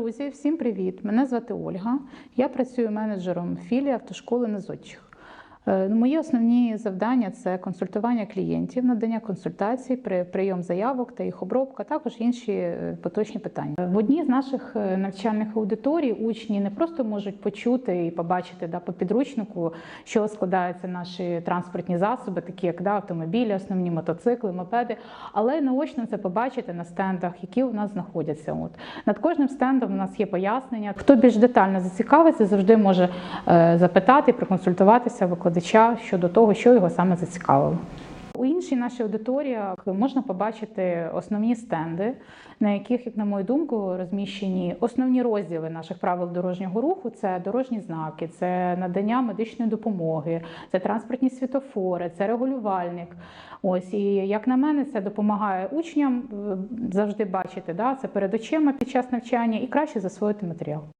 Друзі, всім привіт! Мене звати Ольга. Я працюю менеджером філії автошколи Незодчих. Е, Мої основні завдання це консультування клієнтів, надання консультацій, при- прийом заявок та їх обробка, також інші е, поточні питання. В одній з наших е, навчальних аудиторій учні не просто можуть почути і побачити да, по підручнику, що складаються наші транспортні засоби, такі як да, автомобілі, основні мотоцикли, мопеди, але наочно це побачити на стендах, які у нас знаходяться. От над кожним стендом у нас є пояснення. Хто більш детально зацікавиться, завжди може е, запитати, проконсультуватися викладача щодо того, що його саме зацікавило. У іншій нашій аудиторії можна побачити основні стенди, на яких, як на мою думку, розміщені основні розділи наших правил дорожнього руху: це дорожні знаки, це надання медичної допомоги, це транспортні світофори, це регулювальник. Ось і як на мене, це допомагає учням е, завжди бачити да, це перед очима під час навчання і краще засвоїти матеріал.